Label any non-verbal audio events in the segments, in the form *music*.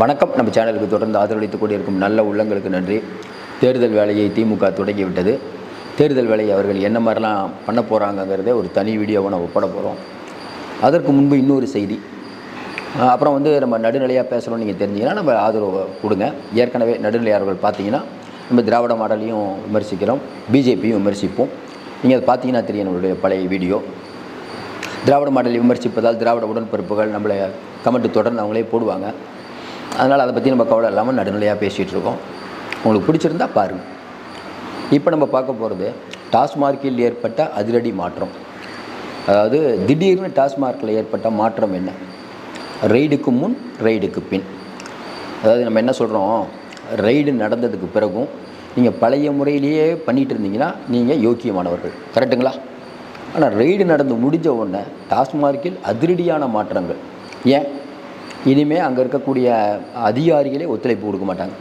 வணக்கம். நம்ம சேனலுக்கு தொடர்ந்து ஆதரவளித்துக் கொண்டிருக்கும் நல்ல உள்ளங்களுக்கு நன்றி. தேர்தல் வேலையை திமுக தொடங்கிவிட்டது. தேர்தல் வேலையை அவர்கள் என்ன மாதிரிலாம் பண்ண போகிறாங்கங்கிறதே ஒரு தனி வீடியோவை நம்ம போட போகிறோம் அதற்கு முன்பு இன்னொரு செய்தி. அப்புறம் வந்து நம்ம நடுநிலையாக பேசணும்னு நீங்கள் தெரிஞ்சிங்கன்னா நம்ம ஆதரவு கொடுங்க. ஏற்கனவே நடுநிலையாளர்கள் பார்த்தீங்கன்னா நம்ம திராவிட மாடலையும் விமர்சிக்கிறோம். பிஜேபியும் விமர்சிப்போம். நீங்கள் அதை பார்த்தீங்கன்னா தெரியும் நம்மளுடைய பழைய வீடியோ. திராவிட மாடலை விமர்சிப்பதால் திராவிட உடன்பிறப்புகள் நம்மளை கமெண்ட் தொடர்ந்து அவங்களே போடுவாங்க. அதனால் அதை பற்றி நம்ம கவலை இல்லாமல் நடுநிலையாக பேசிகிட்டு இருக்கோம். உங்களுக்கு பிடிச்சிருந்தா பாருங்கள் இப்போ நம்ம பார்க்க போகிறது டாஸ்மார்க்கில் ஏற்பட்ட அதிரடி மாற்றம். அதாவது திடீர்னு டாஸ்மார்க்கில் ஏற்பட்ட மாற்றம் என்ன? ரெய்டுக்கு முன் ரெய்டுக்கு பின். அதாவது நம்ம என்ன சொல்கிறோம் ரெய்டு நடந்ததுக்கு பிறகும் நீங்கள் பழைய முறையிலேயே பண்ணிகிட்டு இருந்தீங்கன்னா நீங்கள் யோக்கியமானவர்கள். கரெக்டுங்களா ஆனால் ரெய்டு நடந்து முடிஞ்ச உடனே டாஸ்மார்க்கில் அதிரடியான மாற்றங்கள். ஏன்? இனிமேல் அங்கே இருக்கக்கூடிய அதிகாரிகளே ஒத்துழைப்பு கொடுக்க மாட்டாங்க.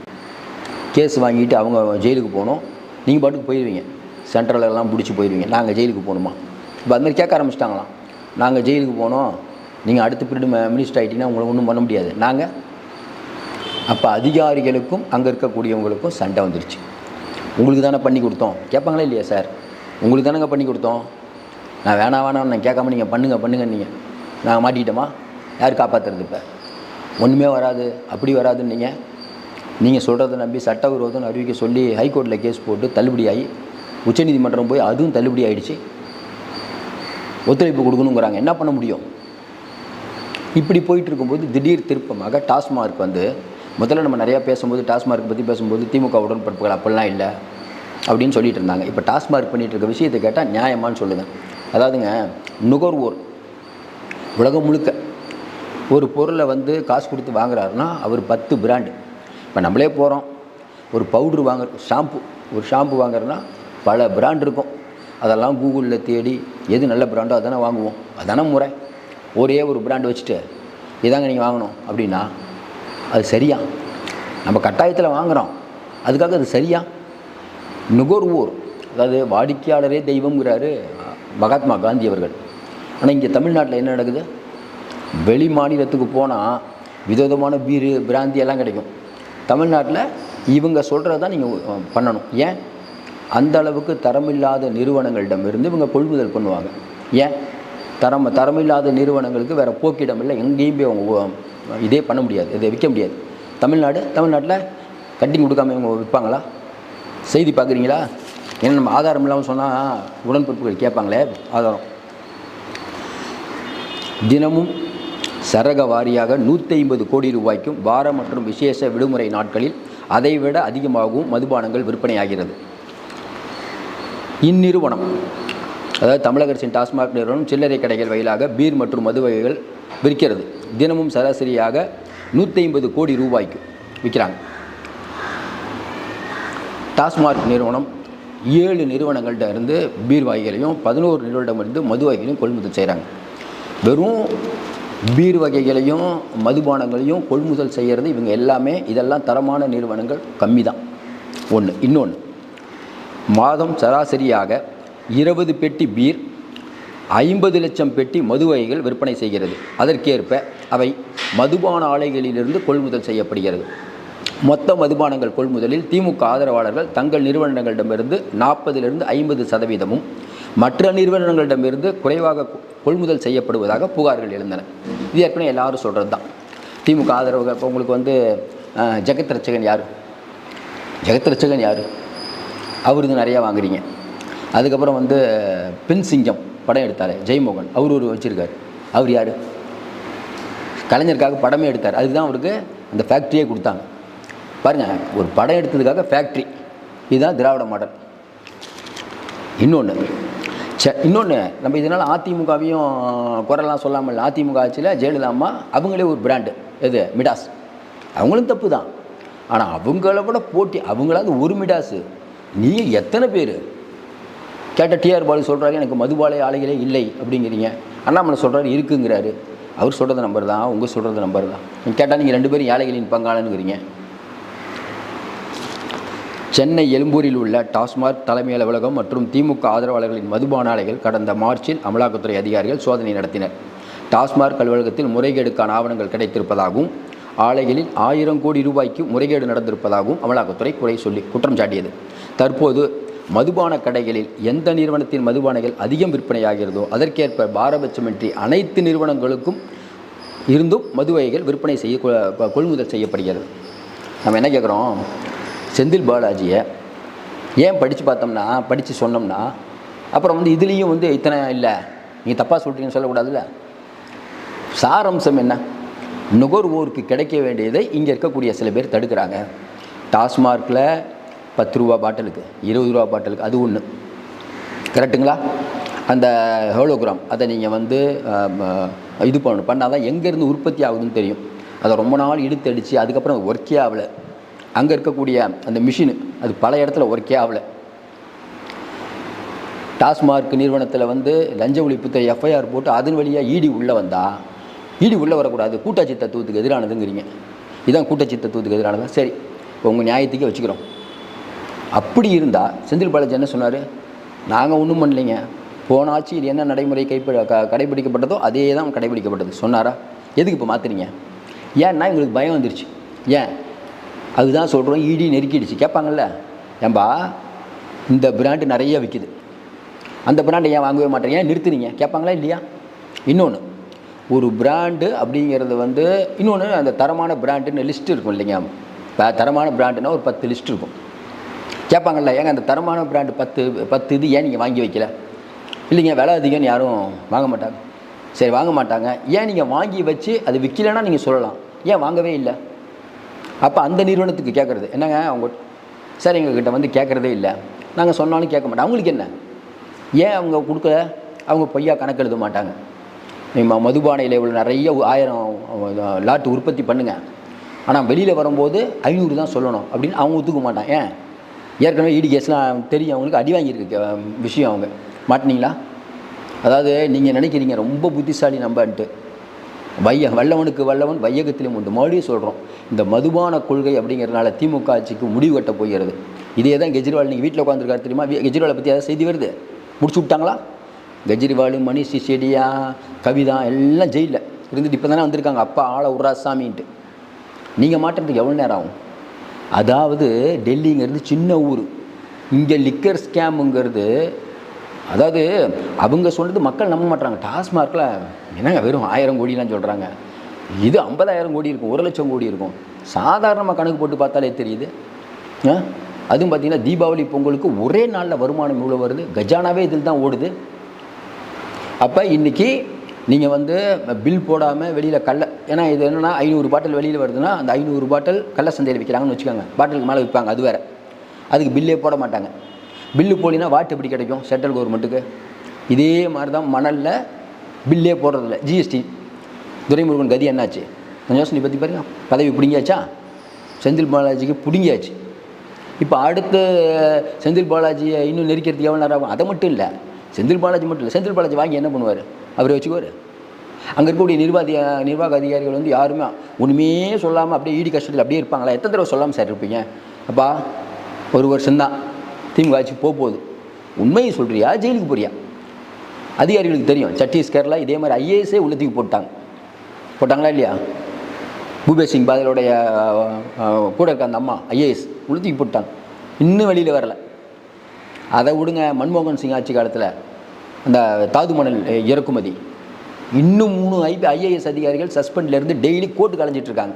கேஸ் வாங்கிட்டு அவங்க ஜெயிலுக்கு போகணும். நீங்கள் பாட்டுக்கு போயிடுவீங்க சென்ட்ரல் எல்லாம் பிடிச்சி போயிடுவீங்க நாங்கள் ஜெயிலுக்கு போகணுமா? இப்போ அது மாதிரி கேட்க ஆரம்பிச்சிட்டாங்களாம். நாங்கள் ஜெயிலுக்கு போனோம். நீங்கள் அடுத்த பீரியடு மினிஸ்டர் ஆகிட்டிங்கன்னா உங்களை ஒன்றும் பண்ண முடியாது. நாங்கள் அப்போ அதிகாரிகளுக்கும் அங்கே இருக்கக்கூடியவங்களுக்கும் சண்டை வந்துடுச்சு உங்களுக்கு தானே பண்ணி கொடுத்தோம். கேட்பாங்களே இல்லையா சார்? உங்களுக்கு தானேங்க பண்ணி கொடுத்தோம். நான் வேணாம் வேணாம் நான் கேட்காம நீங்கள் பண்ணுங்கள் பண்ணுங்க நீங்கள் நாங்கள் மாட்டிக்கிட்டோமா? யார் காப்பாற்றுறது இப்போ? ஒன்றுமே வராது அப்படி வராதுன்னு நீங்கள் நீங்கள் சொல்கிறத நம்பி சட்டவிரோதம் அறிவிக்க சொல்லி ஹைகோர்ட்டில் கேஸ் போட்டு தள்ளுபடியாகி உச்சநீதிமன்றம் போய் அதுவும் தள்ளுபடி ஆகிடுச்சு ஒத்துழைப்பு கொடுக்கணுங்கிறாங்க. என்ன பண்ண முடியும்? இப்படி போயிட்டு இருக்கும்போது திடீர் திருப்பமாக டாஸ்மார்க் வந்து முதல்ல நம்ம நிறையா பேசும்போது டாஸ்மார்க் பற்றி பேசும்போது திமுக உடன்படிப்புகள் அப்படிலாம் இல்லை அப்படின்னு சொல்லிட்டு இருந்தாங்க இப்போ டாஸ்மார்க் பண்ணிகிட்டு இருக்க விஷயத்தை கேட்டால் நியாயமான்னு சொல்லுங்கள் அதாவதுங்க நுகர்வோர் உலகம் முழுக்க ஒரு பொருளை வந்து காசு கொடுத்து வாங்குறாருன்னா அவர் பத்து பிராண்டு இப்போ நம்மளே போகிறோம் ஒரு பவுட்ரு வாங்குற ஷாம்பு ஒரு ஷாம்பு வாங்குறோன்னா பல பிராண்ட் இருக்கும். அதெல்லாம் கூகுளில் தேடி எது நல்ல பிராண்டோ அதானே வாங்குவோம். அதானே முறை. ஒரே ஒரு பிராண்ட் வச்சுட்டு இதாங்க நீங்கள் வாங்கணும் அப்படின்னா அது சரியா? நம்ம கட்டாயத்தில் வாங்குகிறோம் அதுக்காக அது சரியா? நுகர்வோர் அதாவது வாடிக்கையாளரே தெய்வங்கிறாரு மகாத்மா காந்தி அவர்கள். ஆனால் இங்கே தமிழ்நாட்டில் என்ன நடக்குது? வெளி மாநிலத்துக்கு போனால் விதவிதமான பீரு பிராந்தி எல்லாம் கிடைக்கும். தமிழ்நாட்டில் இவங்க சொல்கிறது தான் நீங்கள் பண்ணணும். ஏன்? அந்த அளவுக்கு தரமில்லாத நிறுவனங்களிடமிருந்து இவங்க கொள்முதல் பண்ணுவாங்க. ஏன்? தரம் தரமில்லாத நிறுவனங்களுக்கு வேறு போக்கிடம் இல்லை. எங்கேயும் போய் அவங்க இதே பண்ண முடியாது. இதை விற்க முடியாது. தமிழ்நாடு தமிழ்நாட்டில் கட்டிங் கொடுக்காம இவங்க விற்பாங்களா? செய்தி பார்க்குறீங்களா? ஏன்னா நம்ம ஆதாரம் இல்லாமல் சொன்னால் உடன்பிறப்புகள் கேட்பாங்களே. ஆதாரம். தினமும் சரக வாரியாக நூற்றி ஐம்பது கோடி ரூபாய்க்கும் வார மற்றும் விசேஷ விடுமுறை நாட்களில் அதைவிட அதிகமாகவும் மதுபானங்கள் விற்பனையாகிறது. இந்நிறுவனம் அதாவது தமிழக அரசின் டாஸ்மாக் நிறுவனம் சில்லறை கடைகள் வகையிலாக பீர் மற்றும் மது வகைகள் விற்கிறது. தினமும் சராசரியாக நூற்றி ஐம்பது கோடி ரூபாய்க்கு விற்கிறாங்க. டாஸ்மாக் நிறுவனம் ஏழு நிறுவனங்கள்ட்ட இருந்து பீர் வகைகளையும் பதினோரு நிறுவனமிருந்து மது வகைகளையும் கொள்முதல் செய்கிறாங்க வெறும் பீர் வகைகளையும் மதுபானங்களையும் கொள்முதல் செய்கிறது இவங்க எல்லாமே இதெல்லாம் தரமான நிறுவனங்கள் கம்மி தான் ஒன்று இன்னொன்று மாதம் சராசரியாக இருபது பெட்டி பீர் ஐம்பது லட்சம் பெட்டி மது வகைகள் விற்பனை செய்கிறது. அதற்கேற்ப அவை மதுபான ஆலைகளிலிருந்து கொள்முதல் செய்யப்படுகிறது. மொத்த மதுபானங்கள் கொள்முதலில் திமுக ஆதரவாளர்கள் தங்கள் நிறுவனங்களிடமிருந்து நாற்பதிலிருந்து ஐம்பது சதவீதமும் மற்ற நிறுவனங்களிடமிருந்து குறைவாக கொள்முதல் செய்யப்படுவதாக புகார்கள் எழுந்தன. இது ஏற்கனவே எல்லாரும் சொல்கிறது தான் திமுக ஆதரவு இப்போ உங்களுக்கு வந்து ஜெகத் ரட்சகன் யார்? ஜெகத் ரட்சகன் யார்? அவருக்கு நிறையா வாங்குறீங்க. அதுக்கப்புறம் வந்து பெண் சிங்கம் படம் எடுத்தார் ஜெய்மோகன். அவர் ஒரு வச்சுருக்கார். அவர் யார்? கலைஞருக்காக படமே எடுத்தார். அதுக்கு தான் அவருக்கு அந்த ஃபேக்ட்ரியே கொடுத்தாங்க. பாருங்கள் ஒரு படம் எடுத்ததுக்காக ஃபேக்ட்ரி இதுதான் திராவிட மாடல். இன்னொன்று சே இன்னொன்று நம்ம இதனால் அதிமுகவையும் குரலாம் சொல்லாமல் இல்லை. அதிமுக ஆட்சியில் ஜெயலலிதா அம்மா அவங்களே ஒரு பிராண்டு எது? மிடாஸ் அவங்களும் தப்பு தான் ஆனால் அவங்கள விட போட்டி அவங்களாவது ஒரு மிடாஸு நீ எத்தனை பேர்? கேட்ட டிஆர் பாலு சொல்கிறாரு எனக்கு மதுபாலை ஆலைகளே இல்லை அப்படிங்கிறீங்க. அண்ணாமலை சொல்கிறாரு இருக்குங்கிறாரு. அவர் சொல்கிறது நம்பர் தான் உங்கள் சொல்கிறது நம்பர் தான். கேட்டால் நீங்கள் ரெண்டு பேரும் ஏழைகளின் பங்காளனுங்கிறீங்க சென்னை எழும்பூரில் உள்ள டாஸ்மாக் தலைமை அலுவலகம் மற்றும் திமுக ஆதரவாளர்களின் மதுபான ஆலைகள் கடந்த மார்ச்சில் அமலாக்கத்துறை அதிகாரிகள் சோதனை நடத்தினர். டாஸ்மாக் அலுவலகத்தில் முறைகேடுக்கான ஆவணங்கள் கிடைத்திருப்பதாகவும் ஆலைகளில் ஆயிரம் கோடி ரூபாய்க்கு முறைகேடு நடந்திருப்பதாகவும் அமலாக்கத்துறை குறை சொல்லி குற்றம் சாட்டியது. தற்போது மதுபான கடைகளில் எந்த நிறுவனத்தின் மதுபானைகள் அதிகம் விற்பனையாகிறதோ அதற்கேற்ப பாரபட்சமின்றி அனைத்து நிறுவனங்களுக்கும் இருந்தும் மதுவகைகள் விற்பனை செய்ய கொள்முதல் செய்யப்படுகிறது. நம்ம என்ன கேட்குறோம் செந்தில் பாலாஜியை ஏன் படித்து பார்த்தோம்னா படித்து சொன்னோம்னா அப்புறம் வந்து இதுலேயும் வந்து இத்தனை இல்லை நீ தப்பாக சொல்கிறீங்கன்னு சொல்லக்கூடாதுல்ல. சாரம்சம் என்ன? நுகர்வோருக்கு கிடைக்க வேண்டியதை இங்கே இருக்கக்கூடிய சில பேர் தடுக்கிறாங்க. டாஸ்மார்க்கில் பத்து ரூபா பாட்டிலுக்கு இருபது ரூபா பாட்டிலுக்கு அது ஒன்று கரெக்டுங்களா அந்த ஹோலோகிராம் அதை நீங்கள் வந்து இது பண்ணணும். பண்ணால் தான் எங்கேருந்து உற்பத்தி ஆகுதுன்னு தெரியும். அதை ரொம்ப நாள் இழுத்து அடித்து அதுக்கப்புறம் ஒர்க்கே ஆகலை. அங்கே இருக்கக்கூடிய அந்த மிஷினு அது பல இடத்துல ஒர்க்கே ஆகலை. டாஸ்மார்க் நிறுவனத்தில் வந்து லஞ்ச ஒழிப்புத்துறை எஃப்ஐஆர் போட்டு அதன் வழியாக இடி உள்ளே வந்தால் இடி உள்ளே வரக்கூடாது. கூட்டாட்சி தத்துவத்துக்கு எதிரானதுங்கிறீங்க. இதான் கூட்டாட்சி தத்துவத்துக்கு எதிரானதா? சரி உங்கள் நியாயத்துக்கே வச்சுக்கிறோம். அப்படி இருந்தால் செந்தில் பாலாஜி என்ன சொன்னார்? நாங்கள் ஒன்றும் பண்ணலைங்க. போன ஆட்சியில் என்ன நடைமுறை கைப்ப க கடைபிடிக்கப்பட்டதோ அதே தான் கடைபிடிக்கப்பட்டது. சொன்னாரா? எதுக்கு இப்போ மாற்றுறீங்க ஏன்னா எங்களுக்கு பயம் வந்துருச்சு. ஏன்? அதுதான் சொல்கிறோம் இடி நெருக்கிடுச்சு. கேட்பாங்கல்ல? ஏன்பா இந்த பிராண்டு நிறைய விற்கிது அந்த பிராண்டை ஏன் வாங்கவே மாட்டேங்க? ஏன் நிறுத்துறீங்க கேட்பாங்களா இல்லையா? இன்னொன்று ஒரு பிராண்டு அப்படிங்கிறது வந்து இன்னொன்று அந்த தரமான பிராண்டுன்னு லிஸ்ட் இருக்கும் இல்லைங்க. இப்போ தரமான பிராண்டுனா ஒரு பத்து லிஸ்ட் இருக்கும். கேட்பாங்கல்ல ஏங்க அந்த தரமான பிராண்டு பத்து பத்து இது ஏன் நீங்கள் வாங்கி வைக்கல? இல்லைங்க விலை அதிகம்னு யாரும் வாங்க மாட்டாங்க. சரி வாங்க மாட்டாங்க. ஏன் நீங்கள் வாங்கி வச்சு அது விற்கலைன்னா நீங்கள் சொல்லலாம். ஏன் வாங்கவே இல்லை? அப்போ அந்த நிறுவனத்துக்கு கேட்குறது என்னங்க? அவங்க சார் எங்ககிட்ட வந்து கேட்குறதே இல்லை. நாங்கள் சொன்னாலும் கேட்க மாட்டோம். அவங்களுக்கு என்ன? ஏன் அவங்க கொடுக்கல? அவங்க பொய்யா கணக்கு எழுத மாட்டாங்க. நீங்கள் மதுபானையில் இவ்வளோ நிறைய ஆயிரம் லாட்டு உற்பத்தி பண்ணுங்க. ஆனால் வெளியில் வரும்போது ஐநூறு தான் சொல்லணும் அப்படின்னு அவங்க ஒத்துக்க மாட்டான் ஏன்? ஏற்கனவே ஈடி கேஸ்லாம் தெரியும். அவங்களுக்கு அடி வாங்கியிருக்கு விஷயம் அவங்க. மாட்டினீங்களா? அதாவது நீங்கள் நினைக்கிறீங்க ரொம்ப புத்திசாலி நம்பன்ட்டு. வைய வல்லவனுக்கு வல்லவன் வையகத்திலும் உண்டு. மறுபடியும் சொல்கிறோம் இந்த மதுபான கொள்கை அப்படிங்கிறதுனால திமுக ஆட்சிக்கு முடிவு கட்ட போகிறது. இதே தான் கெஜ்ரிவால் நீங்கள் வீட்டில் உட்காந்துருக்காரு தெரியுமா? கெஜ்ரிவாலை பற்றி ஏதாவது செய்தி வருது? முடிச்சு விட்டாங்களா? கெஜ்ரிவால் மணிஷ் செடியா கவிதா எல்லாம் ஜெயிலில். இருந்துட்டு இப்போ தானே வந்திருக்காங்க. அப்பா ஆளை உர்ரா சாமின்ட்டு நீங்கள் மாட்டுறதுக்கு எவ்வளோ நேரம் ஆகும்? அதாவது டெல்லிங்கிறது சின்ன ஊர். இங்கே லிக்கர் ஸ்கேமுங்கிறது அதாவது அவங்க சொல்கிறது மக்கள் நம்ப மாட்டாங்க டாஸ்மார்க்கில் என்னங்க வெறும் ஆயிரம் கோடிலாம் சொல்கிறாங்க இது ஐம்பதாயிரம் கோடி இருக்கும் ஒரு லட்சம் கோடி இருக்கும். சாதாரணமாக கணக்கு போட்டு பார்த்தாலே தெரியுது. அதுவும் பார்த்திங்கன்னா தீபாவளி பொங்கலுக்கு ஒரே நாளில் வருமானம் இவ்வளோ வருது. கஜானாவே இதில் தான் ஓடுது. அப்போ இன்றைக்கி நீங்கள் வந்து பில் போடாமல் வெளியில் கள்ள ஏன்னா இது என்னென்னா ஐநூறு பாட்டில் வெளியில் வருதுன்னா அந்த ஐநூறு பாட்டில் கள்ள சந்தையில் விற்கிறாங்கன்னு வச்சுக்கோங்க. பாட்டிலுக்கு மேலே விற்பாங்க அது வேறு. அதுக்கு பில்லே போட மாட்டாங்க. பில்லு போலினா வாட்டு எப்படி கிடைக்கும்? சென்ட்ரல் கவர்மெண்ட்டுக்கு? இதே மாதிரி தான் மணலில் பில்லே போடுறதில்ல. ஜிஎஸ்டி துரைமுருகன் கதி என்னாச்சு? கொஞ்சம் யோசனை பற்றி பாருங்க. பதவி பிடுங்கியாச்சா? செந்தில் பாலாஜிக்கு பிடுங்கியாச்சு. இப்போ அடுத்த செந்தில் பாலாஜியை இன்னும் நெருக்கிறதுக்கு எவ்வளோ நேரம் ஆகும்? அதை மட்டும் இல்லை. செந்தில் பாலாஜி மட்டும் இல்லை. செந்தில் பாலாஜி வாங்கி என்ன பண்ணுவார்? அவரை வச்சுக்குவார். அங்கே இருக்கக்கூடிய நிர்வாக நிர்வாக அதிகாரிகள் வந்து யாருமே ஒன்றுமே சொல்லாமல் அப்படியே ஈடி கஷ்டத்தில் அப்படியே இருப்பாங்களா? எத்தனை தடவை சொல்லாமல் சார் இருப்பீங்க? அப்பா ஒரு வருஷம்தான். திமுக ஆட்சி போக போகுது உண்மையை சொல்கிறியா ஜெயிலுக்கு போறியா? அதிகாரிகளுக்கு தெரியும். சத்தீஸ்கரில் இதே மாதிரி ஐஏஎஸ்ஸே உள்ளத்துக்கு போட்டாங்க. போட்டாங்களா இல்லையா? பூபேஷ் சிங் பாதலோடைய கூட இருக்க அந்த அம்மா ஐஏஎஸ் உளுத்திக்கு போட்டாங்க. இன்னும் வெளியில் வரல. அதை விடுங்க மன்மோகன் சிங் ஆட்சி காலத்தில் அந்த தாது மணல் இறக்குமதி. இன்னும் மூணு ஐபி ஐஏஎஸ் அதிகாரிகள் சஸ்பெண்ட்லேருந்து டெய்லி கோர்ட்டு கலைஞ்சிட்டு இருக்காங்க.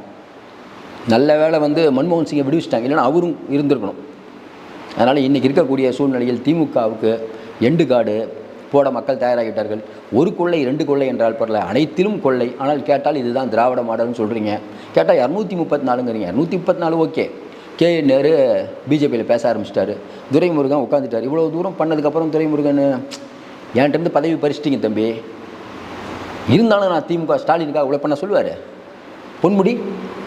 நல்ல வேலை வந்து மன்மோகன் சிங்கை விடுவிச்சிட்டாங்க. இல்லைன்னா அவரும் இருந்திருக்கணும். அதனால் இன்றைக்கி இருக்கக்கூடிய சூழ்நிலையில் திமுகவுக்கு எண்டு காடு போட மக்கள் தயாராகிட்டார்கள் ஒரு கொள்ளை ரெண்டு கொள்ளை என்றால் பரல அனைத்திலும் கொள்ளை. ஆனால் கேட்டால் இதுதான் திராவிட மாடல்னு சொல்கிறீங்க கேட்டால் இரநூத்தி முப்பத்தி நாலுங்கிறீங்க இரநூத்தி முப்பத்தி நாலு ஓகே. கே நேரு பிஜேபியில் பேச ஆரம்பிச்சிட்டாரு. துரைமுருகன் உட்காந்துட்டார் இவ்வளோ தூரம் பண்ணதுக்கப்புறம் துரைமுருகன் என்கிட்டருந்து பதவி பறிச்சிட்டிங்க தம்பி. இருந்தாலும் நான் திமுக ஸ்டாலினுக்காக உள்ள பண்ண சொல்லுவார். பொன்முடி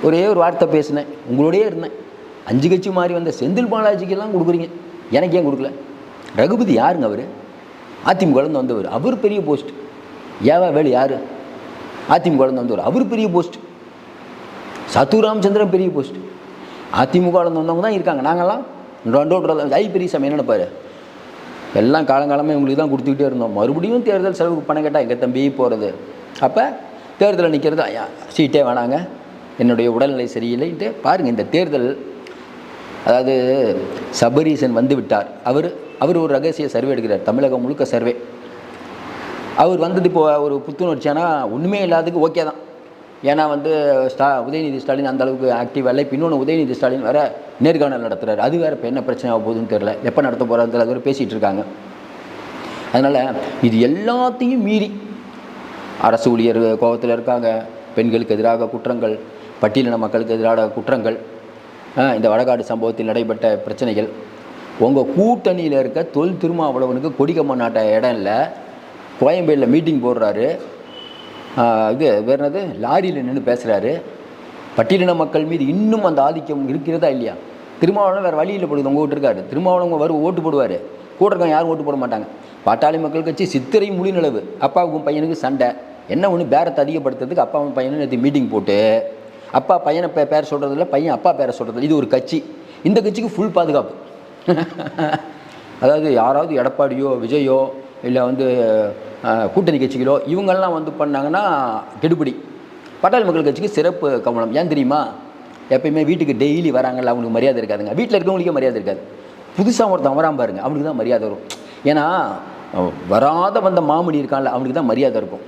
ஒரே ஒரு வார்த்தை பேசினேன். உங்களோடயே இருந்தேன். அஞ்சு கட்சி மாறி வந்த செந்தில் பாலாஜிக்கெல்லாம் கொடுக்குறீங்க. எனக்கு ஏன் கொடுக்கல? ரகுபதி யாருங்க அவர்? அதிமுகலேருந்து வந்தவர். அவர் பெரிய போஸ்ட். ஏவா வேலு யார்? அதிமுகலேருந்து வந்தவர். அவர் பெரிய போஸ்ட். சத்து ராமச்சந்திரன் பெரிய போஸ்ட். அதிமுகலேருந்து வந்தவங்க தான் இருக்காங்க. நாங்கள்லாம் ரெண்டோட ஐ பெரிய சமயம் நினைப்பாரு? எல்லாம் காலங்காலமாக இவங்களுக்கு தான் கொடுத்துக்கிட்டே இருந்தோம். மறுபடியும் தேர்தல் செலவுக்கு பணம் கேட்டால் எங்கள் தம்பி போகிறது அப்போ தேர்தலில் நிற்கிறது சீட்டே வேணாங்க. என்னுடைய உடல்நிலை சரியில்லைன்ட்டு பாருங்கள் இந்த தேர்தல் அதாவது சபரீசன் வந்து விட்டார். அவர் அவர் ஒரு ரகசிய சர்வே எடுக்கிறார் தமிழகம் முழுக்க சர்வே. அவர் வந்தது இப்போ ஒரு புத்துணர்ச்சியானா ஒன்றுமே இல்லாததுக்கு ஓகே தான். ஏன்னா வந்து ஸ்டா உதயநிதி ஸ்டாலின் அந்த அளவுக்கு ஆக்டிவ் இல்லை. இப்போ இன்னொன்று உதயநிதி ஸ்டாலின் வேற நேர்காணல் நடத்துகிறார் அது வேறு இப்போ என்ன பிரச்சனை ஆக போகுதுன்னு தெரில எப்போ நடத்த போகிறாரு அது பேசிகிட்டு இருக்காங்க. அதனால் இது எல்லாத்தையும் மீறி அரசு ஊழியர் கோபத்தில் இருக்காங்க. பெண்களுக்கு எதிராக குற்றங்கள் பட்டியலின மக்களுக்கு எதிராக குற்றங்கள். இந்த வடகாடு சம்பவத்தில் நடைபெற்ற பிரச்சனைகள். உங்கள் கூட்டணியில் இருக்க தொல் திருமாவளவனுக்கு கொடிக்கம்மா நாட்ட இடம் இல்லை. கோயம்பேடில் மீட்டிங் போடுறாரு. இது வேறு என்னது? லாரியில் நின்று பேசுகிறாரு பட்டியலின மக்கள் மீது இன்னும் அந்த ஆதிக்கம் இருக்கிறதா இல்லையா? திருமாவளவன் வேறு வழியில் போடுது உங்கள் வீட்டு இருக்காரு. திருமாவளவன் வரும் ஓட்டு போடுவார். கூட இருக்கவங்க யாரும் ஓட்டு போட மாட்டாங்க. பாட்டாளி மக்கள் கட்சி சித்திரை முழு நிலவு அப்பாவுக்கும் பையனுக்கு சண்டை. என்ன ஒன்று பேரத்தை அதிகப்படுத்துறதுக்கு அப்பாவும் பையனும் நேற்று மீட்டிங் போட்டு அப்பா பையனை பே பேர் இல்லை பையன் அப்பா பேரை சொல்கிறது இது ஒரு கட்சி. இந்த கட்சிக்கு ஃபுல் பாதுகாப்பு. *laughs* அதாவது யாராவது எடப்பாடியோ விஜயோ இல்லை வந்து கூட்டணி கட்சிகளோ இவங்கெல்லாம் வந்து பண்ணாங்கன்னா கெடுபிடி. பட்டாளி மக்கள் கட்சிக்கு சிறப்பு கவனம். ஏன் தெரியுமா? எப்பயுமே வீட்டுக்கு டெய்லி வராங்கல்ல அவங்களுக்கு மரியாதை இருக்காதுங்க. வீட்டில் இருக்கவங்களுக்கே மரியாதை இருக்காது. புதுசாக ஒருத்தன் வராம பாருங்க அவனுக்கு தான் மரியாதை வரும். ஏன்னா வராத வந்த மாமணி இருக்கான்ல அவனுக்கு தான் மரியாதை இருக்கும்.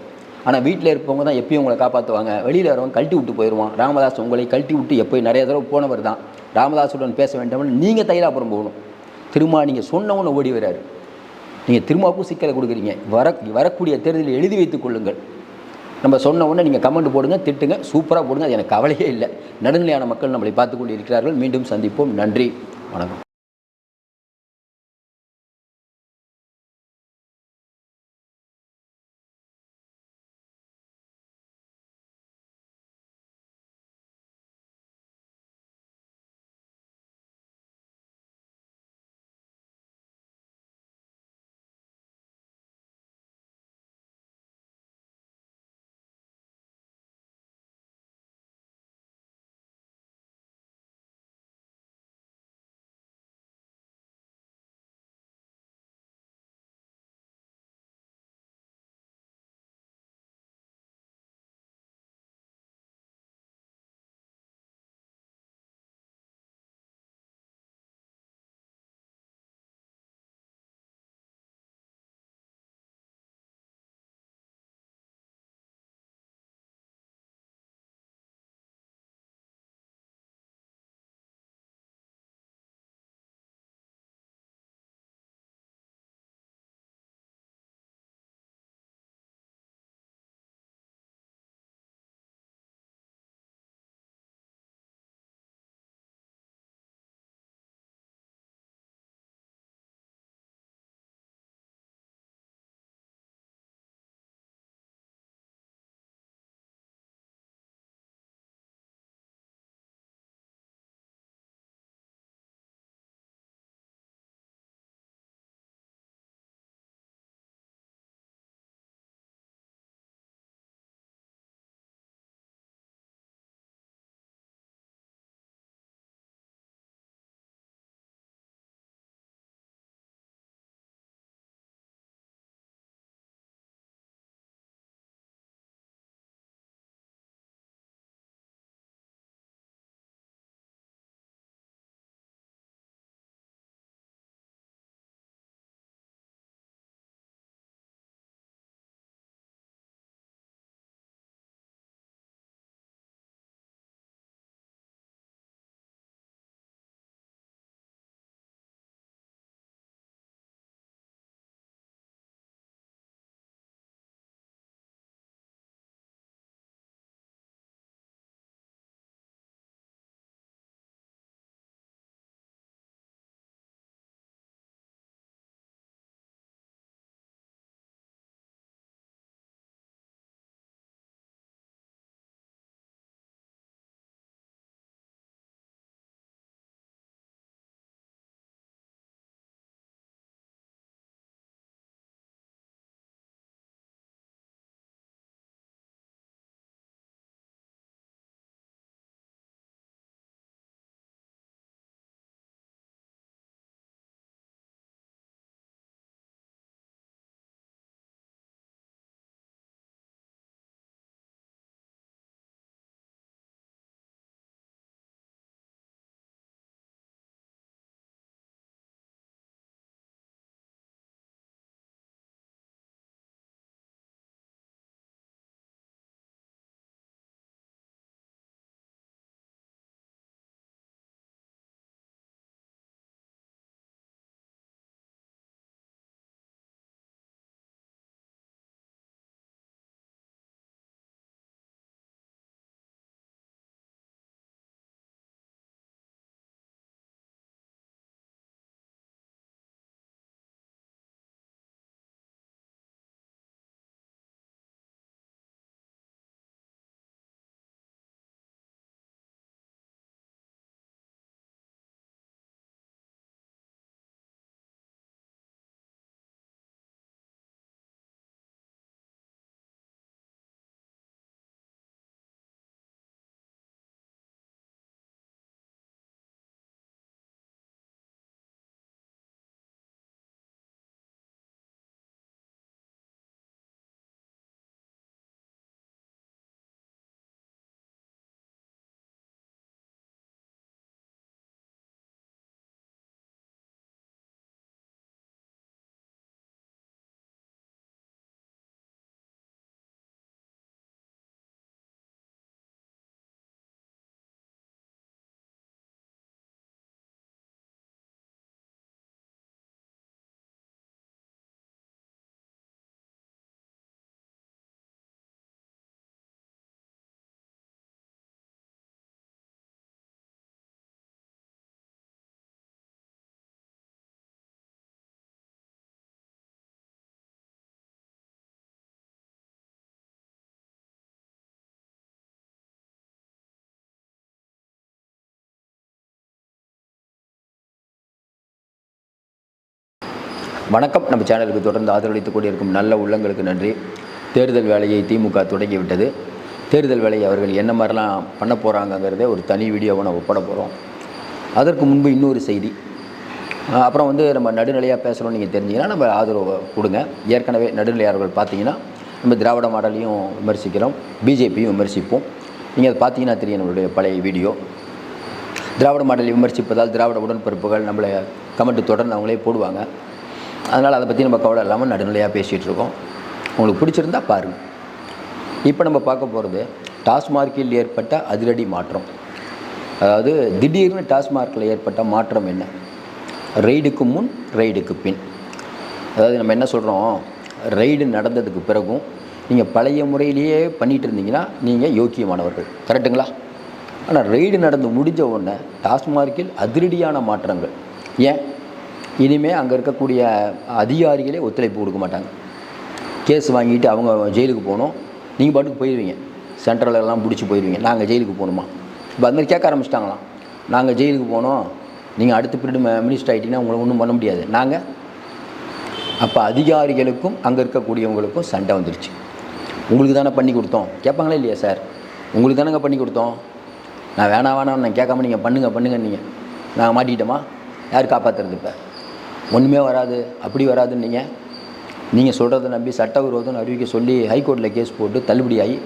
ஆனால் வீட்டில் இருப்பவங்க தான் எப்பயும் உங்களை காப்பாற்றுவாங்க வெளியில் வரவங்க கழட்டி விட்டு போயிடுவான். ராமதாஸ் உங்களை கழட்டி விட்டு எப்போ நிறைய தடவை போனவர் தான். ராமதாஸுடன் பேச வேண்டாம்னு நீங்கள் தைலாபுரம் போகணும். திரும்ப நீங்கள் சொன்னவொன்னு ஓடி வராரு. நீங்கள் திரும்பவும் சிக்கலை கொடுக்குறீங்க. வர வரக்கூடிய தேர்தலில் எழுதி வைத்துக் கொள்ளுங்கள். நம்ம சொன்ன உடனே நீங்கள் கமெண்ட் போடுங்க திட்டுங்க சூப்பராக போடுங்க. அது எனக்கு கவலையே இல்லை. நடுநிலையான மக்கள் நம்மளை பார்த்து கொண்டு இருக்கிறார்கள் மீண்டும் சந்திப்போம். நன்றி. வணக்கம். வணக்கம். நம்ம சேனலுக்கு தொடர்ந்து ஆதரவளித்துக் கொண்டிருக்கும் நல்ல உள்ளங்களுக்கு நன்றி. தேர்தல் வேலையை திமுக தொடங்கிவிட்டது. தேர்தல் வேலையை அவர்கள் என்ன மாதிரிலாம் பண்ண போகிறாங்கங்கிறதே ஒரு தனி வீடியோவை நம்ம ஒப்பட போகிறோம் அதற்கு முன்பு இன்னொரு செய்தி. அப்புறம் வந்து நம்ம நடுநிலையாக பேசுகிறோம் நீங்கள் தெரிஞ்சிங்கன்னா நம்ம ஆதரவு கொடுங்க. ஏற்கனவே நடுநிலையாளர்கள் பார்த்தீங்கன்னா நம்ம திராவிட மாடலையும் விமர்சிக்கிறோம். பிஜேபியும் விமர்சிப்போம். நீங்கள் அதை பார்த்தீங்கன்னா தெரியும் நம்மளுடைய பழைய வீடியோ. திராவிட மாடலை விமர்சிப்பதால் திராவிட உடன்பிறப்புகள் நம்மளை கமெண்ட் தொடர்ந்து அவங்களே போடுவாங்க. அதனால் அதை பற்றி நம்ம கவலை இல்லாமல் நடுநிலையாக பேசிகிட்டு இருக்கோம். உங்களுக்கு பிடிச்சிருந்தா பாருங்கள் இப்போ நம்ம பார்க்க போகிறது டாஸ்மார்க்கில் ஏற்பட்ட அதிரடி மாற்றம். அதாவது திடீர்னு டாஸ்மார்க்கில் ஏற்பட்ட மாற்றம் என்ன? ரெய்டுக்கு முன் ரெய்டுக்கு பின். அதாவது நம்ம என்ன சொல்கிறோம் ரெய்டு நடந்ததுக்கு பிறகும் நீங்கள் பழைய முறையிலேயே பண்ணிகிட்டு இருந்தீங்கன்னா நீங்கள் யோக்கியமானவர்கள். கரெக்டுங்களா ஆனால் ரெய்டு நடந்து முடிஞ்ச உடனே டாஸ்மார்க்கில் அதிரடியான மாற்றங்கள். ஏன்? இனிமேல் அங்கே இருக்கக்கூடிய அதிகாரிகளே ஒத்துழைப்பு கொடுக்க மாட்டாங்க. கேஸ் வாங்கிட்டு அவங்க ஜெயிலுக்கு போகணும். நீங்கள் பாட்டுக்கு போயிடுவீங்க சென்ட்ரல் எல்லாம் பிடிச்சி போயிடுவீங்க நாங்கள் ஜெயிலுக்கு போகணுமா? இப்போ அதுமாதிரி கேட்க ஆரம்பிச்சிட்டாங்களாம் நாங்கள் ஜெயிலுக்கு போனோம். நீங்கள் அடுத்த பீரியட் மினிஸ்டர் ஆகிட்டீங்கன்னா உங்களை ஒன்றும் பண்ண முடியாது. நாங்கள் அப்போ அதிகாரிகளுக்கும் அங்கே இருக்கக்கூடியவங்களுக்கும் சண்டை வந்துடுச்சு உங்களுக்கு தானே பண்ணி கொடுத்தோம். கேட்பாங்களே இல்லையா சார் உங்களுக்கு தானேங்க பண்ணி கொடுத்தோம். நான் வேணாம் வேணாம் நான் கேட்காம நீங்கள் பண்ணுங்கள் பண்ணுங்க நீங்கள் நான் மாட்டிக்கிட்டோமா? யார் காப்பாற்றுறது இப்போ? ஒன்றுமே வராது அப்படி வராதுன்னு நீங்கள் நீங்கள் சொல்கிறத நம்பி சட்டவிரோதம் அறிவிக்க சொல்லி ஹைகோர்ட்டில் கேஸ் போட்டு தள்ளுபடி ஆகி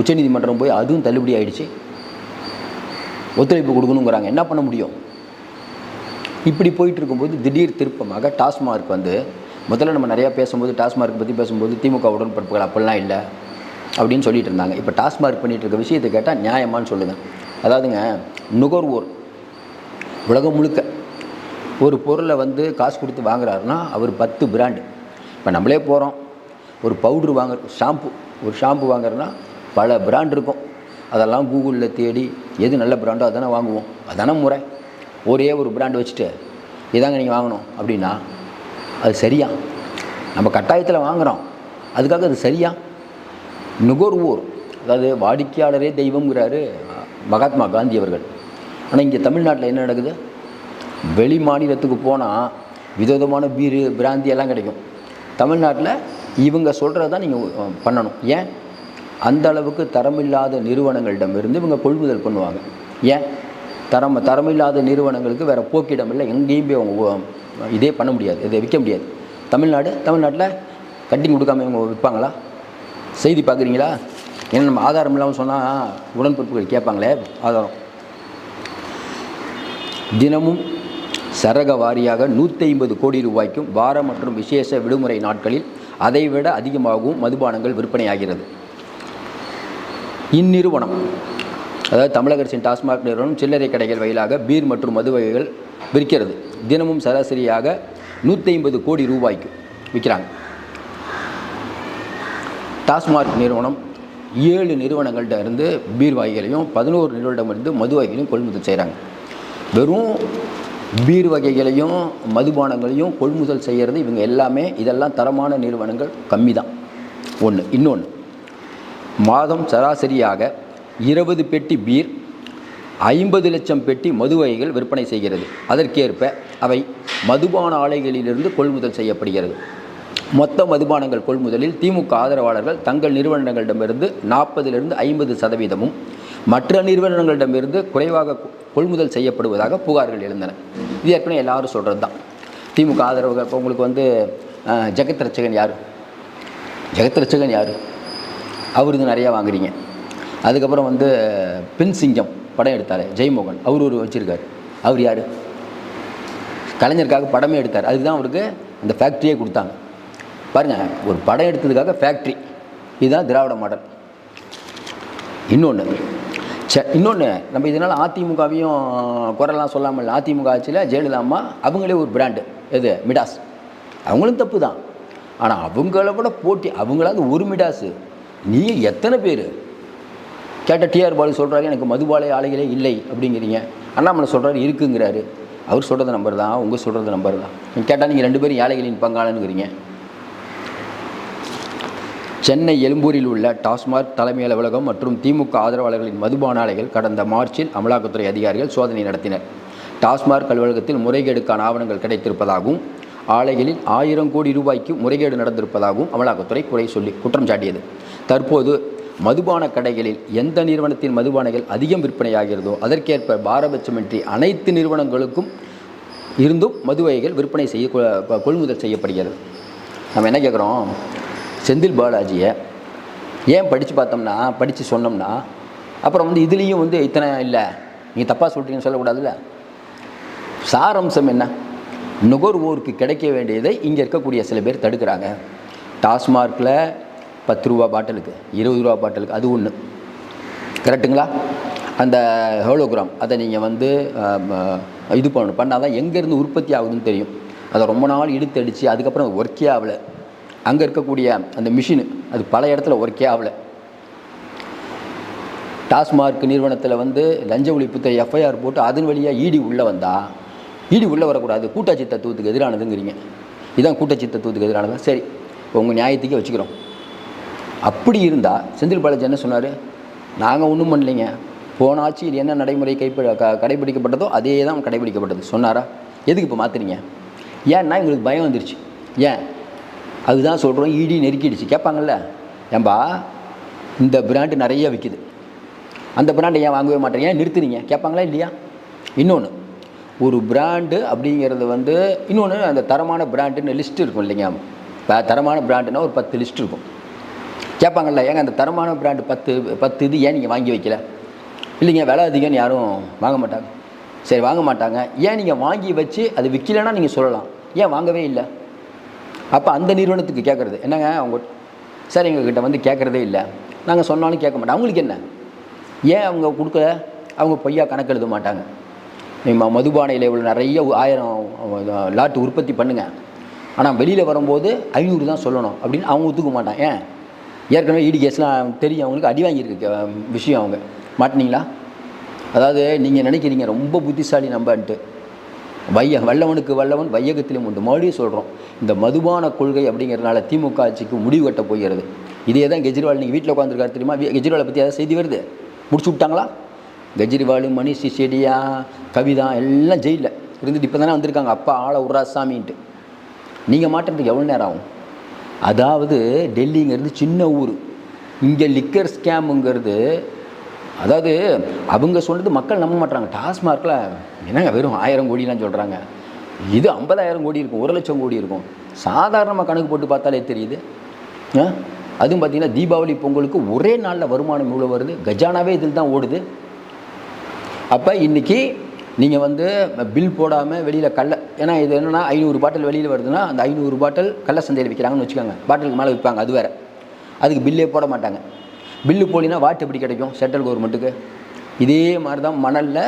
உச்சநீதிமன்றம் போய் அதுவும் தள்ளுபடி ஆகிடுச்சு ஒத்துழைப்பு கொடுக்கணுங்கிறாங்க. என்ன பண்ண முடியும்? இப்படி போயிட்டு இருக்கும்போது திடீர் திருப்பமாக டாஸ்மார்க் வந்து முதல்ல நம்ம நிறையா பேசும்போது டாஸ்மார்க் பற்றி பேசும்போது திமுக உடன்பரப்புகள் அப்படிலாம் இல்லை அப்படின்னு சொல்லிட்டு இருந்தாங்க. இப்போ டாஸ்மார்க் பண்ணிகிட்டு இருக்க விஷயத்தை கேட்டால் நியாயமான்னு சொல்லுங்கள் அதாவதுங்க நுகர்வோர் உலகம் முழுக்க ஒரு பொருளை வந்து காசு கொடுத்து வாங்குறாருன்னா அவர் பத்து பிராண்டு. இப்போ நம்மளே போகிறோம் ஒரு பவுட்ரு வாங்குற ஷாம்பு ஒரு ஷாம்பு வாங்குறோன்னா பல பிராண்ட் இருக்கும். அதெல்லாம் கூகுளில் தேடி எது நல்ல பிராண்டோ அதானே வாங்குவோம். அதானே முறை. ஒரே ஒரு பிராண்டு வச்சுட்டு இதாங்க நீங்கள் வாங்கணும் அப்படின்னா அது சரியா? நம்ம கட்டாயத்தில் வாங்குகிறோம் அதுக்காக அது சரியா? நுகர்வோர் அதாவது வாடிக்கையாளரே தெய்வம்ங்கிறாரு மகாத்மா காந்தி அவர்கள். ஆனால் இங்கே தமிழ்நாட்டில் என்ன நடக்குது? வெளி மாநிலத்துக்கு போனால் விதவிதமான பீரு பிராந்தி எல்லாம் கிடைக்கும். தமிழ்நாட்டில் இவங்க சொல்கிறது தான் நீங்கள் பண்ணணும். ஏன்? அந்த அளவுக்கு தரமில்லாத நிறுவனங்களிடமிருந்து இவங்க கொள்முதல் பண்ணுவாங்க. ஏன்? தரம் தரமில்லாத நிறுவனங்களுக்கு வேறு போக்கிடம் இல்லை. எங்கேயும் போய் அவங்க இதே பண்ண முடியாது. இதை விற்க முடியாது. தமிழ்நாடு தமிழ்நாட்டில் கட்டிங் கொடுக்காம இவங்க விற்பாங்களா? செய்தி பார்க்குறீங்களா? ஏன்னா நம்ம ஆதாரம் இல்லாமல் சொன்னால் உடன்பிறப்புகள் கேட்பாங்களே ஆதாரம். தினமும் சரக வாரியாக நூற்றி ஐம்பது கோடி ரூபாய்க்கும் வார மற்றும் விசேஷ விடுமுறை நாட்களில் அதைவிட அதிகமாகவும் மதுபானங்கள் விற்பனையாகிறது. இந்நிறுவனம் அதாவது தமிழக அரசின் டாஸ்மாக் நிறுவனம் சில்லறை கடைகள் வகையிலாக பீர் மற்றும் மது வகைகள் விற்கிறது. தினமும் சராசரியாக நூற்றி ஐம்பது கோடி ரூபாய்க்கு விற்கிறாங்க. டாஸ்மாக் நிறுவனம் ஏழு நிறுவனங்கள்ட்ட இருந்து பீர் வகைகளையும் பதினோரு நிறுவனமிருந்து மது வகைகளையும் கொள்முதல் செய்கிறாங்க வெறும் பீர் வகைகளையும் மதுபானங்களையும் கொள்முதல் செய்கிறது இவங்க எல்லாமே இதெல்லாம் தரமான நிறுவனங்கள் கம்மி தான் ஒன்று இன்னொன்று மாதம் சராசரியாக இருபது பெட்டி பீர் ஐம்பது லட்சம் பெட்டி மது வகைகள் விற்பனை செய்கிறது. அதற்கேற்ப அவை மதுபான ஆலைகளிலிருந்து கொள்முதல் செய்யப்படுகிறது. மொத்த மதுபானங்கள் கொள்முதலில் திமுக ஆதரவாளர்கள் தங்கள் நிறுவனங்களிடமிருந்து நாற்பதிலிருந்து ஐம்பது சதவீதமும் மற்ற நிறுவனங்களிடமிருந்து குறைவாக கொள்முதல் செய்யப்படுவதாக புகார்கள் எழுந்தன. இது ஏற்கனவே எல்லாரும் சொல்கிறது தான் திமுக ஆதரவுகள் இப்போ உங்களுக்கு வந்து ஜெகத் ரட்சகன் யார்? ஜெகத் ரட்சகன் யார்? அவருக்கு நிறையா வாங்குறீங்க. அதுக்கப்புறம் வந்து பின் சிங்கம் படம் எடுத்தார் ஜெய்மோகன். அவர் ஒரு வச்சுருக்கார். அவர் யார்? கலைஞருக்காக படமே எடுத்தார். அதுக்கு தான் அவருக்கு அந்த ஃபேக்ட்ரியே கொடுத்தாங்க. பாருங்கள் ஒரு படம் எடுத்ததுக்காக ஃபேக்ட்ரி இதுதான் திராவிட மாடல். இன்னொன்று சே இன்னொன்று நம்ம இதனால் அதிமுகவையும் குரலாம் சொல்லாமல் இல்லை. அதிமுக ஆட்சியில் ஜெயலலிதா அம்மா அவங்களே ஒரு பிராண்டு எது? மிடாஸ் அவங்களும் தப்பு தான் ஆனால் அவங்கள விட போட்டி அவங்களாவது ஒரு மிடாஸு நீ எத்தனை பேர்? கேட்ட டிஆர் பாலு சொல்கிறாரு எனக்கு மதுபாலை ஆலைகளே இல்லை அப்படிங்கிறீங்க. அண்ணாமலை சொல்கிறாரு இருக்குங்கிறாரு. அவர் சொல்கிறது நம்பர் தான் உங்கள் சொல்கிறது நம்பர் தான். கேட்டால் நீங்கள் ரெண்டு பேரும் ஏழைகளின் பங்காளனுங்கிறீங்க சென்னை எழும்பூரில் உள்ள டாஸ்மாக் தலைமை அலுவலகம் மற்றும் திமுக ஆதரவாளர்களின் மதுபான ஆலைகள் கடந்த மார்ச்சில் அமலாக்கத்துறை அதிகாரிகள் சோதனை நடத்தினர். டாஸ்மாக் அலுவலகத்தில் முறைகேடுக்கான ஆவணங்கள் கிடைத்திருப்பதாகவும் ஆலைகளில் ஆயிரம் கோடி ரூபாய்க்கு முறைகேடு நடந்திருப்பதாகவும் அமலாக்கத்துறை குறை சொல்லி குற்றம் சாட்டியது. தற்போது மதுபான கடைகளில் எந்த நிறுவனத்தின் மதுபானைகள் அதிகம் விற்பனையாகிறதோ அதற்கேற்ப பாரபட்சமின்றி அனைத்து நிறுவனங்களுக்கும் இருந்தும் மதுவகைகள் விற்பனை செய்ய கொ- கொள்முதல் செய்யப்படுகிறது. நம்ம என்ன கேட்குறோம் செந்தில் பாலாஜியை ஏன் படித்து பார்த்தோம்னா படித்து சொன்னோம்னா அப்புறம் வந்து இதுலேயும் வந்து இத்தனை இல்லை நீங்கள் தப்பாக சொல்கிறீங்கன்னு சொல்லக்கூடாதுல்ல? சாரம்சம் என்ன? நுகர்வோருக்கு கிடைக்க வேண்டியதை இங்கே இருக்கக்கூடிய சில பேர் தடுக்கிறாங்க. டாஸ்மார்க்கில் பத்து ரூபா பாட்டிலுக்கு இருபது ரூபா பாட்டிலுக்கு அது ஒன்று கரெக்டுங்களா அந்த ஹோலோகிராம் அதை நீங்கள் வந்து இது பண்ணணும். பண்ணால் தான் எங்கேருந்து உற்பத்தி ஆகுதுன்னு தெரியும். அதை ரொம்ப நாள் இழுத்து அடித்து அதுக்கப்புறம் ஒர்க்கே ஆகலை. அங்கே இருக்கக்கூடிய அந்த மிஷினு அது பல இடத்துல ஒர்க்கே ஆகலை. டாஸ்மார்க் நிறுவனத்தில் வந்து லஞ்ச ஒழிப்புத்தை எஃப்ஐஆர் போட்டு அதன் வழியாக இடி உள்ளே வந்தால் இடி உள்ளே வரக்கூடாது. கூட்டாட்சி தத்துவத்துக்கு எதிரானதுங்கிறீங்க. இதான் கூட்டாட்சி தத்துவத்துக்கு எதிரானதா? சரி உங்கள் நியாயத்துக்கே வச்சுக்கிறோம். அப்படி இருந்தால் செந்தில் பாலாஜி என்ன சொன்னார்? நாங்கள் ஒன்றும் பண்ணலைங்க. போன ஆட்சியில் என்ன நடைமுறை கைப்ப க கடைபிடிக்கப்பட்டதோ அதே தான் கடைபிடிக்கப்பட்டது. சொன்னாரா? எதுக்கு இப்போ மாற்றுறீங்க ஏன்னா எங்களுக்கு பயம் வந்துருச்சு. ஏன்? அதுதான் சொல்கிறோம் இடி நெருக்கிடுச்சு. கேட்பாங்கல்ல? ஏன்பா இந்த பிராண்டு நிறைய விற்கிது அந்த பிராண்டை ஏன் வாங்கவே மாட்டேங்க? ஏன் நிறுத்துறீங்க? கேட்பாங்களா இல்லையா? இன்னொன்று ஒரு பிராண்டு அப்படிங்கிறது வந்து இன்னொன்று அந்த தரமான பிராண்டுன்னு லிஸ்ட் இருக்கும் இல்லைங்க? இப்போ தரமான பிராண்டுனா ஒரு பத்து லிஸ்ட் இருக்கும். கேட்பாங்கல்ல ஏங்க அந்த தரமான பிராண்டு பத்து பத்து இது ஏன் நீங்கள் வாங்கி வைக்கல? இல்லைங்க விலை அதிகம்னு யாரும் வாங்க மாட்டாங்க. சரி வாங்க மாட்டாங்க. ஏன் நீங்கள் வாங்கி வச்சு அது விற்கலைன்னா நீங்கள் சொல்லலாம். ஏன் வாங்கவே இல்லை? அப்போ அந்த நிறுவனத்துக்கு கேட்குறது என்னங்க? அவங்க சார் எங்ககிட்ட வந்து கேட்குறதே இல்லை. நாங்கள் சொன்னாலும் கேட்க மாட்டோம். அவங்களுக்கு என்ன? ஏன் அவங்க கொடுக்கல? அவங்க பொய்யா கணக்கு எழுத மாட்டாங்க. நீங்கள் மதுபானையில் இவ்வளோ நிறைய ஆயிரம் லாட்டு உற்பத்தி பண்ணுங்க. ஆனால் வெளியில் வரும்போது ஐநூறு தான் சொல்லணும் அப்படின்னு அவங்க ஒத்துக்க மாட்டான் ஏன்? ஏற்கனவே இடி கேஸ்லாம் தெரியும். அவங்களுக்கு அடி வாங்கியிருக்கு விஷயம் அவங்க. மாட்டினீங்களா? அதாவது நீங்கள் நினைக்கிறீங்க ரொம்ப புத்திசாலி நம்பன்ட்டு. வைய வல்லவனுக்கு வல்லவன் வையகத்திலும் உண்டு. மறுபடியும் சொல்கிறோம் இந்த மதுபான கொள்கை அப்படிங்கிறதுனால திமுக ஆட்சிக்கு முடிவு கட்ட போகிறது. இதே தான் கெஜ்ரிவால் நீங்கள் வீட்டில் உட்காந்துருக்காரு தெரியுமா? கெஜ்ரிவாலை பற்றி ஏதாவது செய்தி வருது? முடிச்சு விட்டாங்களா? கெஜ்ரிவால் மணிஷ் செடியா கவிதா எல்லாம் ஜெயிலில். இருந்துட்டு இப்போ தானே வந்திருக்காங்க. அப்பா ஆளை உர்ரா சாமின்ட்டு. நீங்கள் மாட்டுறதுக்கு எவ்வளோ நேரம் ஆகும்? அதாவது டெல்லிங்கிறது சின்ன ஊர். இங்கே லிக்கர் ஸ்கேமுங்கிறது அதாவது அவங்க சொல்கிறது மக்கள் நம்ப மாட்டாங்க டாஸ்மார்க்கில் என்னங்க வெறும் ஆயிரம் கோடிலாம் சொல்கிறாங்க இது ஐம்பதாயிரம் கோடி இருக்கும் ஒரு லட்சம் கோடி இருக்கும். சாதாரணமாக கணக்கு போட்டு பார்த்தாலே தெரியுது. அதுவும் பார்த்தீங்கன்னா தீபாவளி பொங்கலுக்கு ஒரே நாளில் வருமானம் இவ்வளோ வருது? கஜானாவே இதில் தான் ஓடுது. அப்போ இன்றைக்கி நீங்கள் வந்து பில் போடாமல் வெளியில் கள்ள ஏன்னா இது என்னென்னா ஐநூறு பாட்டில் வெளியில் வருதுன்னா அந்த ஐநூறு பாட்டில் கள்ள சந்தையில் விற்கிறாங்கன்னு வச்சுக்கோங்க. பாட்டிலுக்கு மேலே விற்பாங்க அது வேறு. அதுக்கு பில்லே போட மாட்டாங்க. பில்லு போலினா வாட்டு எப்படி கிடைக்கும்? சென்ட்ரல் கவர்மெண்ட்டுக்கு இதே மாதிரி தான் மணலில்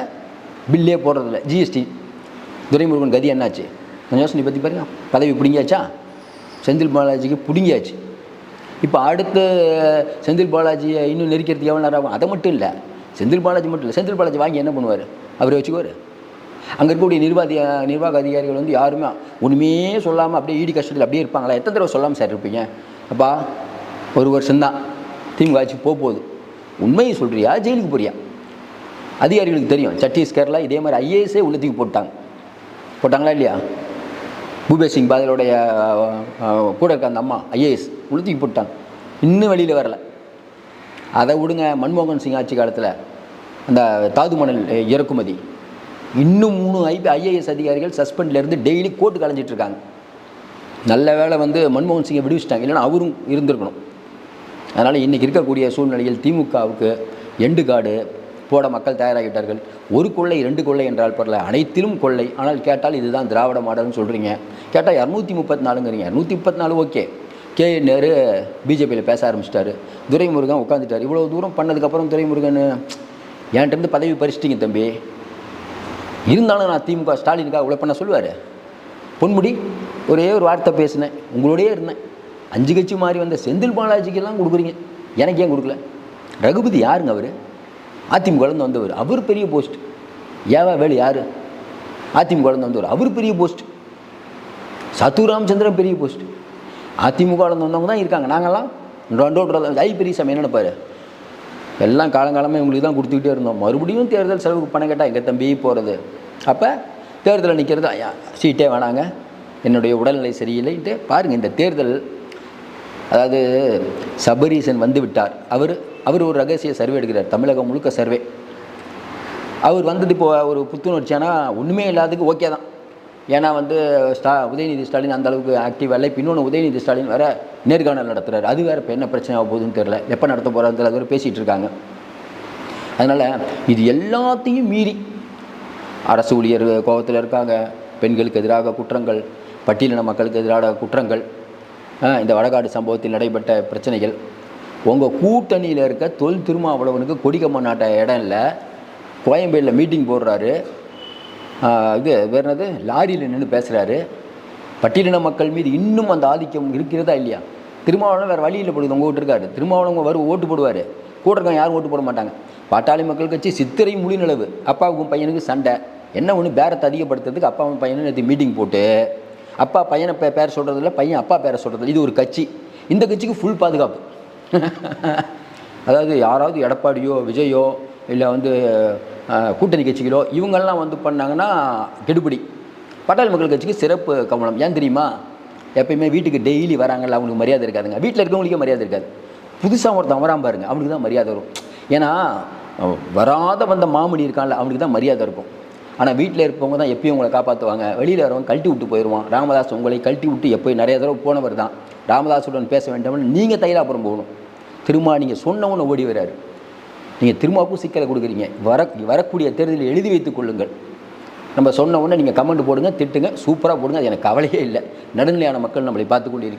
பில்லே போடுறதில்ல. ஜிஎஸ்டி துரைமுருகன் கதி என்னாச்சு? கொஞ்சம் யோசனை பற்றி பாருங்க. பதவி பிடுங்கியாச்சா? செந்தில் பாலாஜிக்கு பிடுங்கியாச்சு. இப்போ அடுத்த செந்தில் பாலாஜியை இன்னும் நெருக்கிறதுக்கு எவ்வளோ நேரம் ஆகும்? அதை மட்டும் இல்லை. செந்தில் பாலாஜி மட்டும் இல்லை. செந்தில் பாலாஜி வாங்கி என்ன பண்ணுவார்? அவரை வச்சுக்குவார். அங்கே இருக்கக்கூடிய நிர்வாக நிர்வாக அதிகாரிகள் வந்து யாருமே ஒன்றுமே சொல்லாமல் அப்படியே ஈடி கஷ்டத்தில் அப்படியே இருப்பாங்களா? எத்தனை தடவை சொல்லாமல் சார் இருப்பீங்க? அப்பா ஒரு வருஷம்தான் திமுக ஆட்சி போக போகுது உண்மையை சொல்கிறியா ஜெயிலுக்கு போறியா? அதிகாரிகளுக்கு தெரியும் சத்தீஸ்கரில் இதே மாதிரி ஐஏஎஸ்ஸே உள்ளத்துக்கு போட்டாங்க. போட்டாங்களா இல்லையா? பூபேஷ் சிங் பாதலுடைய கூட இருக்க அந்த அம்மா ஐஏஎஸ் உளுத்திக்கு போட்டாங்க. இன்னும் வெளியில் வரல. அதை விடுங்க மன்மோகன் சிங் ஆட்சி காலத்தில் அந்த தாது மணல் இறக்குமதி. இன்னும் மூணு ஐபி ஐஏஎஸ் அதிகாரிகள் சஸ்பெண்ட்லேருந்து டெய்லி கோர்ட்டு கலைஞ்சிட்ருக்காங்க நல்ல வேலை வந்து மன்மோகன் சிங்கை விடுவிச்சிட்டாங்க. இல்லைன்னா அவரும் இருந்திருக்கணும். அதனால் இன்றைக்கி இருக்கக்கூடிய சூழ்நிலையில் திமுகவுக்கு எண்டு காடு போட மக்கள் தயாராகிவிட்டார்கள் ஒரு கொள்ளை ரெண்டு கொள்ளை என்றால் பரல அனைத்திலும் கொள்ளை. ஆனால் கேட்டால் இதுதான் திராவிட மாடல்னு சொல்கிறீங்க கேட்டால் இரநூத்தி முப்பத்தி நாலுங்கிறீங்க இரநூத்தி முப்பத்தி நாலு ஓகே. கே நேரு பிஜேபியில் பேச ஆரம்பிச்சிட்டாரு. துரைமுருகன் உட்காந்துட்டார் இவ்வளோ தூரம் பண்ணதுக்கப்புறம் துரைமுருகன் என்கிட்டருந்து பதவி பறிச்சிட்டிங்க தம்பி. இருந்தாலும் நான் திமுக ஸ்டாலினுக்காக உழைப்பண்ண பண்ண சொல்லுவார். பொன்முடி ஒரே ஒரு வார்த்தை பேசினேன். உங்களோடயே இருந்தேன். அஞ்சு கட்சி மாறி வந்த செந்தில் பாலாஜிக்கெல்லாம் கொடுக்குறீங்க. எனக்கு ஏன் கொடுக்கல? ரகுபதி யாருங்க அவர்? அதிமுகலேருந்து வந்தவர். அவர் பெரிய போஸ்ட். ஏவா வேலு யார்? அதிமுகலேருந்து வந்தவர். அவர் பெரிய போஸ்ட். சத்து ராமச்சந்திரன் பெரிய போஸ்ட். அதிமுகலேருந்து வந்தவங்க தான் இருக்காங்க. நாங்கள்லாம் ரெண்டோட ஐ பெரியசாமி என்ன நினைப்பாரு? எல்லாம் காலங்காலமாக இவங்களுக்கு தான் கொடுத்துக்கிட்டே இருந்தோம். மறுபடியும் தேர்தல் செலவுக்கு பணம் கேட்டால் எங்கள் தம்பி போகிறது அப்போ தேர்தலில் நிற்கிறது சீட்டே வேணாங்க. என்னுடைய உடல்நிலை சரியில்லைன்ட்டு பாருங்கள் இந்த தேர்தல் அதாவது சபரீசன் வந்து விட்டார். அவர் அவர் ஒரு ரகசிய சர்வே எடுக்கிறார் தமிழகம் முழுக்க சர்வே. அவர் வந்தது இப்போ ஒரு புத்துணர்ச்சியானா ஒன்றுமே இல்லாததுக்கு ஓகே தான். ஏன்னா வந்து ஸ்டா உதயநிதி ஸ்டாலின் அந்த அளவுக்கு ஆக்டிவ் இல்லை இப்போ இன்னொன்று உதயநிதி ஸ்டாலின் வேற நேர்காணல் நடத்துகிறார் அது வேறு இப்போ என்ன பிரச்சனை ஆக போகுதுன்னு தெரில எப்போ நடத்த போகிறாங்க அது வேறு பேசிகிட்டு இருக்காங்க. அதனால் இது எல்லாத்தையும் மீறி அரசு ஊழியர் கோபத்தில் இருக்காங்க. பெண்களுக்கு எதிராக குற்றங்கள் பட்டியலின மக்களுக்கு எதிரான குற்றங்கள். இந்த வடகாடு சம்பவத்தில் நடைபெற்ற பிரச்சனைகள். உங்கள் கூட்டணியில் இருக்க தொல் திருமாவளவனுக்கு கொடிக்கம்ம நாட்ட இடம் இல்லை. கோயம்பேடில் மீட்டிங் போடுறாரு. இது வேறு என்னது? லாரியில் நின்று பேசுகிறாரு பட்டியலின மக்கள் மீது இன்னும் அந்த ஆதிக்கம் இருக்கிறதா இல்லையா? திருமாவளவன் வேறு வழியில் போடுது உங்கள் வீட்டு இருக்காரு திருமாவளவன் வரும் ஓட்டு போடுவார். கூட இருக்கவங்க யாரும் ஓட்டு போட மாட்டாங்க. பாட்டாளி மக்கள் கட்சி சித்திரை முழிநிலவு அப்பாவுக்கும் பையனுக்கு சண்டை. என்ன ஒன்று பேரத்தை அதிகப்படுத்துறதுக்கு அப்பாவும் பையனும் நேற்று மீட்டிங் போட்டு அப்பா பையனை பே பேர் இல்லை பையன் அப்பா பேரை சொல்கிறது இது ஒரு கட்சி. இந்த கட்சிக்கு ஃபுல் பாதுகாப்பு. *laughs* அதாவது யாராவது எடப்பாடியோ விஜயோ இல்லை வந்து கூட்டணி கட்சிகளோ இவங்கெல்லாம் வந்து பண்ணாங்கன்னா கெடுபிடி. பட்டாளி மக்கள் கட்சிக்கு சிறப்பு கவனம். ஏன் தெரியுமா? எப்பயுமே வீட்டுக்கு டெய்லி வராங்கல்ல அவங்களுக்கு மரியாதை இருக்காதுங்க. வீட்டில் இருக்கவங்களுக்கே மரியாதை இருக்காது. புதுசாக ஒருத்தன் வராம பாருங்க அவனுக்கு தான் மரியாதை வரும். ஏன்னா வராத வந்த மாமணி இருக்கான்ல அவனுக்கு தான் மரியாதை இருக்கும். ஆனால் வீட்டில் இருப்பவங்க தான் எப்பயும் உங்களை காப்பாற்றுவாங்க வெளியில் வரவங்க கழட்டி விட்டு போயிடுவான். ராமதாஸ் உங்களை கழட்டி விட்டு எப்போயும் நிறைய தடவை போனவர் தான். ராமதாஸுடன் பேச வேண்டாம்னு நீங்கள் தைலாபுரம் போகணும். திரும்ப நீங்கள் சொன்னவொன்னு ஓடி வராரு நீங்கள் திரும்பவும் சிக்கலை கொடுக்குறீங்க. வர வரக்கூடிய தேர்தலில் எழுதி வைத்துக் கொள்ளுங்கள். நம்ம சொன்ன உடனே நீங்கள் கமெண்ட் போடுங்க திட்டுங்க சூப்பராக போடுங்க. அது எனக்கு கவலையே இல்லை. நடுநிலையான மக்கள் நம்மளை பார்த்து கொண்டு இருக்கிறார்